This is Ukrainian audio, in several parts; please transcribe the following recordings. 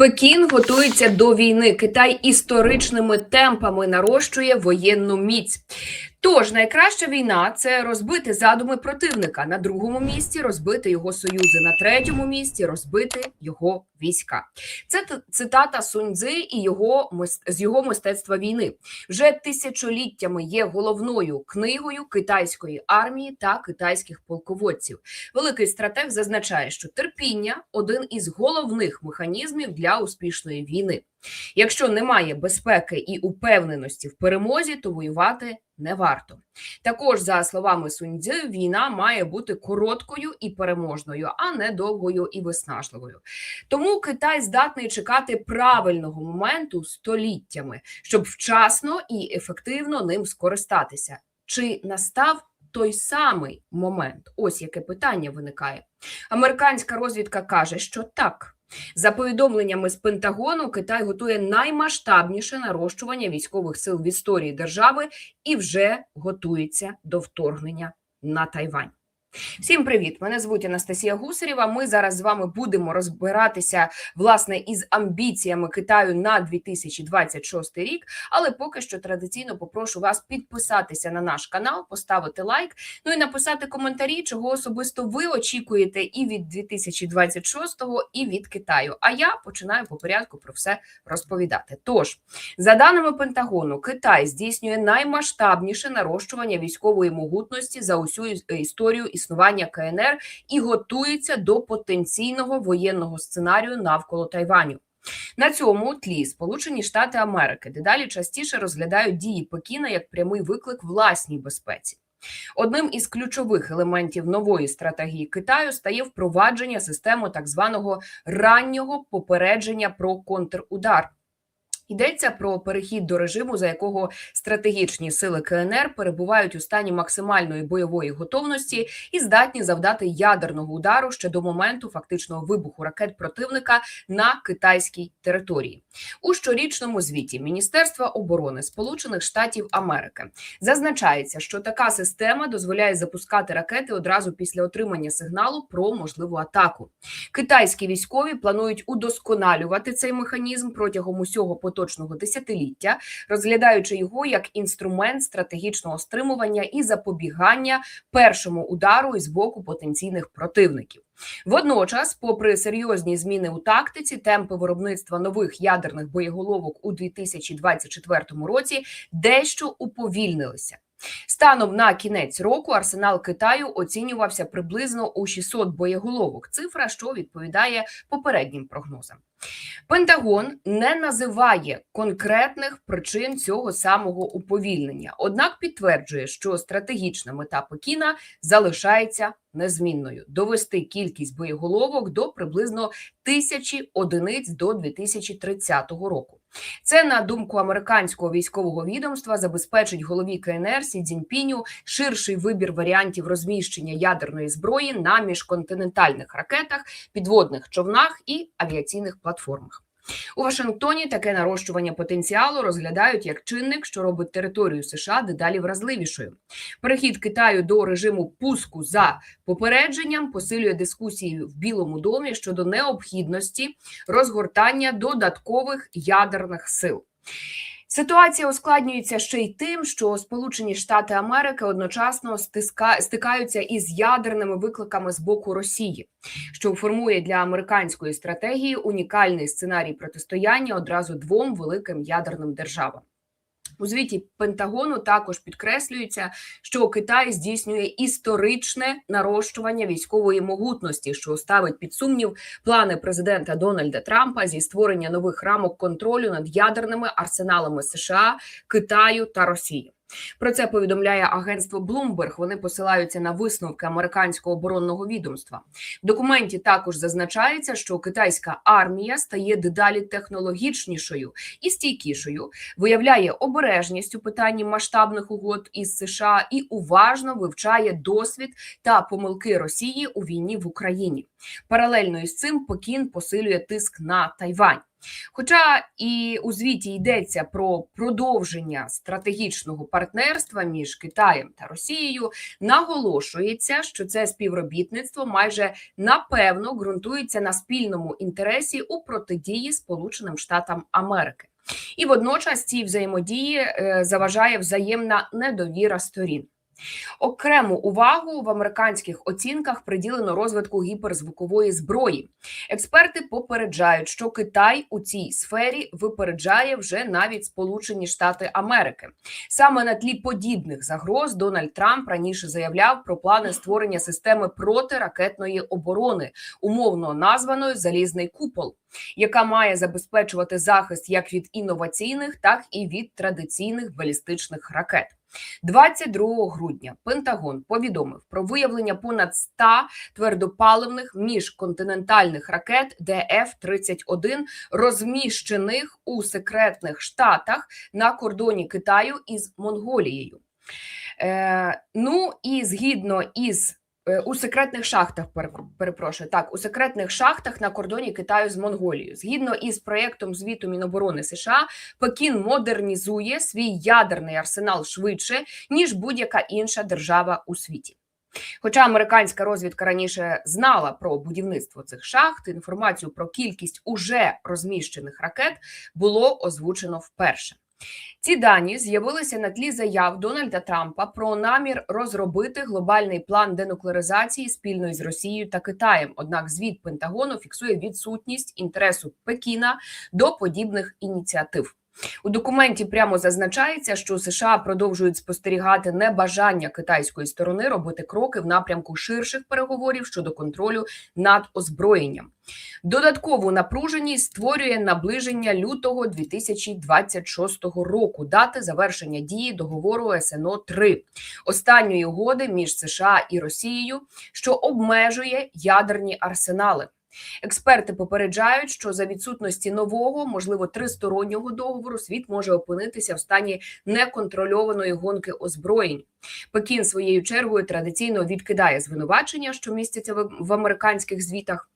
Пекін готується до війни. Китай історичними темпами нарощує воєнну міць. Тож найкраща війна це розбити задуми противника. На другому місці розбити його союзи. На третьому місці розбити його війська. Це цитата Суньцзи і його з його мистецтва війни. Вже тисячоліттями є головною книгою китайської армії та китайських полководців. Великий стратег зазначає, що терпіння один із головних механізмів для успішної війни. Якщо немає безпеки і упевненості в перемозі, то воювати не варто. Також, за словами Суньцзи, війна має бути короткою і переможною, а не довгою і виснажливою. Тому Китай здатний чекати правильного моменту століттями, щоб вчасно і ефективно ним скористатися. Чи настав той самий момент? Ось яке питання виникає. Американська розвідка каже, що так. За повідомленнями з Пентагону, Китай готує наймасштабніше нарощування військових сил в історії держави і вже готується до вторгнення на Тайвань. Всім привіт! Мене звуть Анастасія Гусарєва. Ми зараз з вами будемо розбиратися власне із амбіціями Китаю на 2026 рік. Але поки що традиційно попрошу вас підписатися на наш канал, поставити лайк, ну і написати коментарі, чого особисто ви очікуєте і від 2026-го, і від Китаю. А я починаю по порядку про все розповідати. Тож, за даними Пентагону, Китай здійснює наймасштабніше нарощування військової могутності за усю іс- історію існування КНР і готується до потенційного воєнного сценарію навколо Тайваню. На цьому тлі Сполучені Штати Америки дедалі частіше розглядають дії Пекіна як прямий виклик власній безпеці. Одним із ключових елементів нової стратегії Китаю стає впровадження системи так званого раннього попередження про контрудар. Йдеться про перехід до режиму, за якого стратегічні сили КНР перебувають у стані максимальної бойової готовності і здатні завдати ядерного удару ще до моменту фактичного вибуху ракет противника на китайській території. У щорічному звіті Міністерства оборони Сполучених Штатів Америки зазначається, що така система дозволяє запускати ракети одразу після отримання сигналу про можливу атаку. Китайські військові планують удосконалювати цей механізм протягом усього поточного десятиліття, розглядаючи його як інструмент стратегічного стримування і запобігання першому удару із боку потенційних противників. Водночас, попри серйозні зміни у тактиці, темпи виробництва нових ядерних боєголовок у 2024 році дещо уповільнилися. Станом на кінець року арсенал Китаю оцінювався приблизно у 600 боєголовок. Цифра, що відповідає попереднім прогнозам. Пентагон не називає конкретних причин цього самого уповільнення, однак підтверджує, що стратегічна мета Пекіна залишається незмінною довести кількість боєголовок до приблизно тисячі одиниць до 2030 року. Це на думку американського військового відомства забезпечить голові КНР Сі Цзіньпіню ширший вибір варіантів розміщення ядерної зброї на міжконтинентальних ракетах, підводних човнах і авіаційних платформах. У Вашингтоні таке нарощування потенціалу розглядають як чинник, що робить територію США дедалі вразливішою. Перехід Китаю до режиму пуску за попередженням посилює дискусії в Білому домі щодо необхідності розгортання додаткових ядерних сил. Ситуація ускладнюється ще й тим, що Сполучені Штати Америки одночасно стиска... стикаються із ядерними викликами з боку Росії, що формує для американської стратегії унікальний сценарій протистояння одразу двом великим ядерним державам. У звіті Пентагону також підкреслюється, що Китай здійснює історичне нарощування військової могутності, що ставить під сумнів плани президента Дональда Трампа зі створення нових рамок контролю над ядерними арсеналами США, Китаю та Росії. Про це повідомляє агентство Bloomberg. Вони посилаються на висновки американського оборонного відомства. В документі також зазначається, що китайська армія стає дедалі технологічнішою і стійкішою, виявляє обережність у питанні масштабних угод із США і уважно вивчає досвід та помилки Росії у війні в Україні. Паралельно із цим Пекін посилює тиск на Тайвань. Хоча і у звіті йдеться про продовження стратегічного партнерства між Китаєм та Росією, наголошується, що це співробітництво майже напевно ґрунтується на спільному інтересі у протидії Сполученим Штатам Америки. І водночас цій взаємодії е, заважає взаємна недовіра сторін. Окрему увагу в американських оцінках приділено розвитку гіперзвукової зброї. Експерти попереджають, що Китай у цій сфері випереджає вже навіть Сполучені Штати Америки. Саме на тлі подібних загроз Дональд Трамп раніше заявляв про плани створення системи протиракетної оборони, умовно названої Залізний купол, яка має забезпечувати захист як від інноваційних, так і від традиційних балістичних ракет. 22 грудня Пентагон повідомив про виявлення понад 100 твердопаливних міжконтинентальних ракет ДФ-31, розміщених у секретних штатах на кордоні Китаю із Монголією. Е, ну і згідно із у секретних шахтах перепрошую, так у секретних шахтах на кордоні Китаю з Монголією. Згідно із проєктом звіту Міноборони США, Пекін модернізує свій ядерний арсенал швидше ніж будь-яка інша держава у світі. Хоча американська розвідка раніше знала про будівництво цих шахт, інформацію про кількість уже розміщених ракет було озвучено вперше. Ці дані з'явилися на тлі заяв Дональда Трампа про намір розробити глобальний план денуклеаризації спільно з Росією та Китаєм. Однак, звіт Пентагону фіксує відсутність інтересу Пекіна до подібних ініціатив. У документі прямо зазначається, що США продовжують спостерігати небажання китайської сторони робити кроки в напрямку ширших переговорів щодо контролю над озброєнням. Додаткову напруженість створює наближення лютого 2026 року, дати завершення дії договору СНО 3 останньої угоди між США і Росією, що обмежує ядерні арсенали. Експерти попереджають, що за відсутності нового, можливо, тристороннього договору світ може опинитися в стані неконтрольованої гонки озброєнь. Пекін своєю чергою традиційно відкидає звинувачення, що містяться в американських звітах,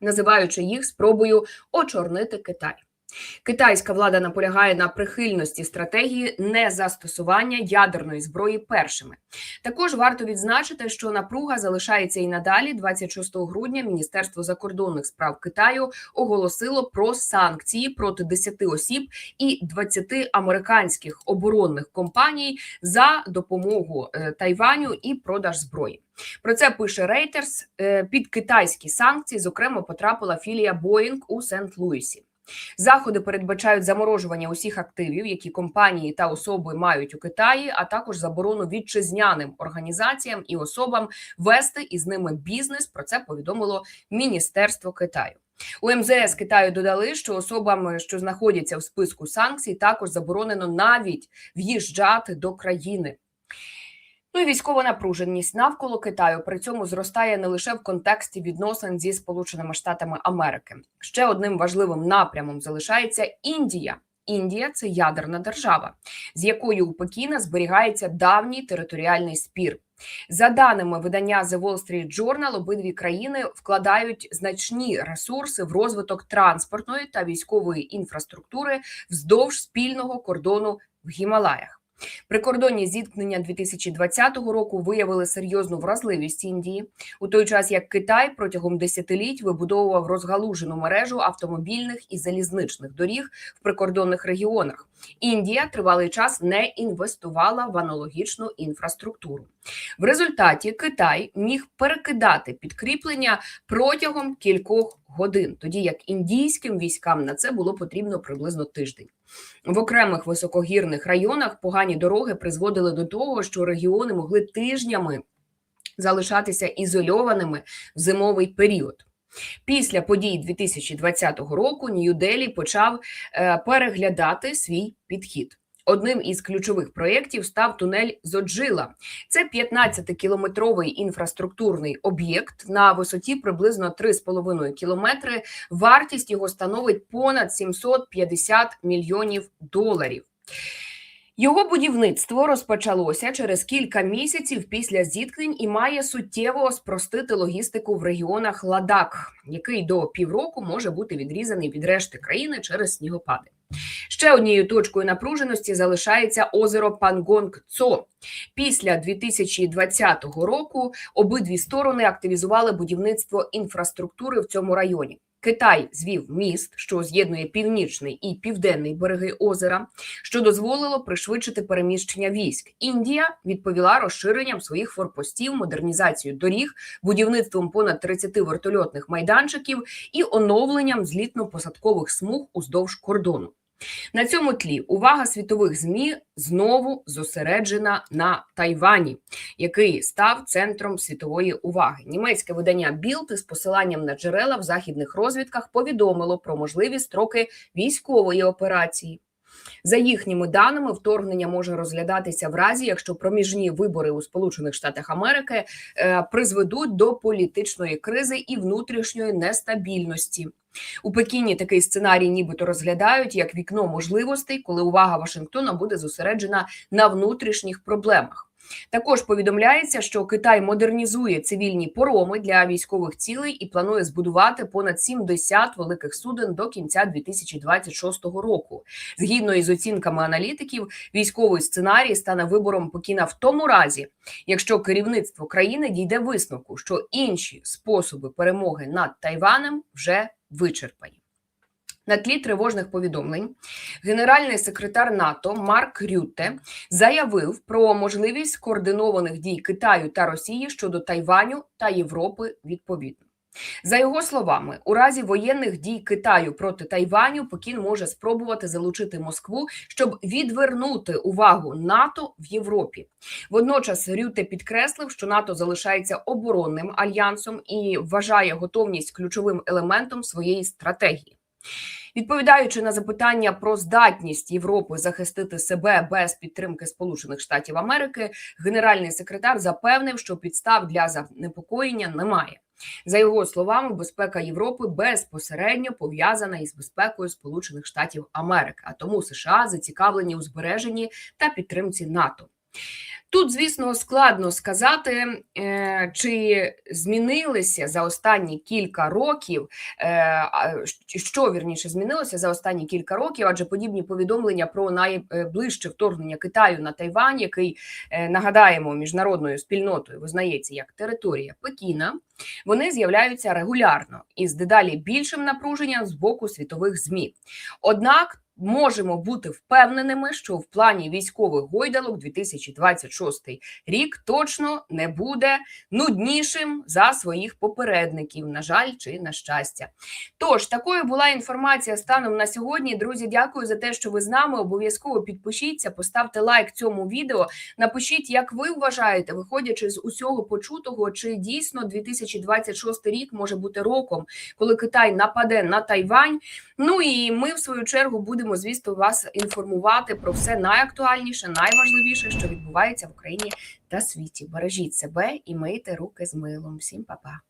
називаючи їх спробою очорнити Китай. Китайська влада наполягає на прихильності стратегії незастосування ядерної зброї першими. Також варто відзначити, що напруга залишається і надалі. 26 грудня Міністерство закордонних справ Китаю оголосило про санкції проти 10 осіб і 20 американських оборонних компаній за допомогу е, Тайваню і продаж зброї. Про це пише. Е, під китайські санкції, зокрема, потрапила філія Боїнг у Сент-Луісі. Заходи передбачають заморожування усіх активів, які компанії та особи мають у Китаї, а також заборону вітчизняним організаціям і особам вести із ними бізнес. Про це повідомило Міністерство Китаю. У МЗС Китаю додали, що особам, що знаходяться в списку санкцій, також заборонено навіть в'їжджати до країни. Ну і військова напруженість навколо Китаю при цьому зростає не лише в контексті відносин зі Сполученими Штатами Америки. Ще одним важливим напрямом залишається Індія. Індія це ядерна держава, з якою у Пекіна зберігається давній територіальний спір. За даними видання The Wall Street Journal, обидві країни вкладають значні ресурси в розвиток транспортної та військової інфраструктури вздовж спільного кордону в Гімалаях. Прикордонні зіткнення 2020 року виявили серйозну вразливість Індії у той час, як Китай протягом десятиліть вибудовував розгалужену мережу автомобільних і залізничних доріг в прикордонних регіонах. Індія тривалий час не інвестувала в аналогічну інфраструктуру. В результаті Китай міг перекидати підкріплення протягом кількох годин, тоді як індійським військам на це було потрібно приблизно тиждень. В окремих високогірних районах погані дороги призводили до того, що регіони могли тижнями залишатися ізольованими в зимовий період. Після подій 2020 року Нью-Делі почав е, переглядати свій підхід. Одним із ключових проєктів став тунель Зоджила. Це 15-кілометровий інфраструктурний об'єкт на висоті приблизно 3,5 кілометри. Вартість його становить понад 750 мільйонів доларів. Його будівництво розпочалося через кілька місяців після зіткнень і має суттєво спростити логістику в регіонах Ладак, який до півроку може бути відрізаний від решти країни через снігопади. Ще однією точкою напруженості залишається озеро Пангонг Цо. Після 2020 року обидві сторони активізували будівництво інфраструктури в цьому районі. Китай звів міст, що з'єднує північний і південний береги озера, що дозволило пришвидшити переміщення військ. Індія відповіла розширенням своїх форпостів, модернізацією доріг, будівництвом понад 30 вертольотних майданчиків і оновленням злітно-посадкових смуг уздовж кордону. На цьому тлі увага світових змі знову зосереджена на Тайвані, який став центром світової уваги. Німецьке видання Білд із посиланням на джерела в західних розвідках повідомило про можливі строки військової операції. За їхніми даними, вторгнення може розглядатися в разі, якщо проміжні вибори у Сполучених Штатах Америки е, призведуть до політичної кризи і внутрішньої нестабільності. У Пекіні такий сценарій, нібито розглядають як вікно можливостей, коли увага Вашингтона буде зосереджена на внутрішніх проблемах. Також повідомляється, що Китай модернізує цивільні пороми для військових цілей і планує збудувати понад 70 великих суден до кінця 2026 року. Згідно із оцінками аналітиків, військовий сценарій стане вибором Пекіна в тому разі, якщо керівництво країни дійде висновку, що інші способи перемоги над Тайванем вже вичерпані. На тлі тривожних повідомлень генеральний секретар НАТО Марк Рютте заявив про можливість координованих дій Китаю та Росії щодо Тайваню та Європи відповідно. За його словами, у разі воєнних дій Китаю проти Тайваню Пекін може спробувати залучити Москву, щоб відвернути увагу НАТО в Європі. Водночас Рюте підкреслив, що НАТО залишається оборонним альянсом і вважає готовність ключовим елементом своєї стратегії. Відповідаючи на запитання про здатність Європи захистити себе без підтримки Сполучених Штатів Америки, генеральний секретар запевнив, що підстав для занепокоєння немає. За його словами, безпека Європи безпосередньо пов'язана із безпекою Сполучених Штатів Америки, а тому США зацікавлені у збереженні та підтримці НАТО. Тут, звісно, складно сказати, е, чи змінилися за останні кілька років, е, що вірніше змінилося за останні кілька років, адже подібні повідомлення про найближче вторгнення Китаю на Тайвань, який е, нагадаємо міжнародною спільнотою визнається як територія Пекіна, вони з'являються регулярно із дедалі більшим напруженням з боку світових змі. Однак можемо бути впевненими, що в плані військових гойдалок 2026 рік точно не буде нуднішим за своїх попередників, на жаль, чи на щастя. Тож такою була інформація станом на сьогодні. Друзі, дякую за те, що ви з нами. Обов'язково підпишіться, поставте лайк цьому відео. Напишіть, як ви вважаєте, виходячи з усього почутого, чи дійсно 2026 рік може бути роком, коли Китай нападе на Тайвань. Ну і ми в свою чергу будемо, звісно, вас інформувати про все найактуальніше, найважливіше, що відбувається в Україні та світі. Бережіть себе і мийте руки з милом. Всім па-па!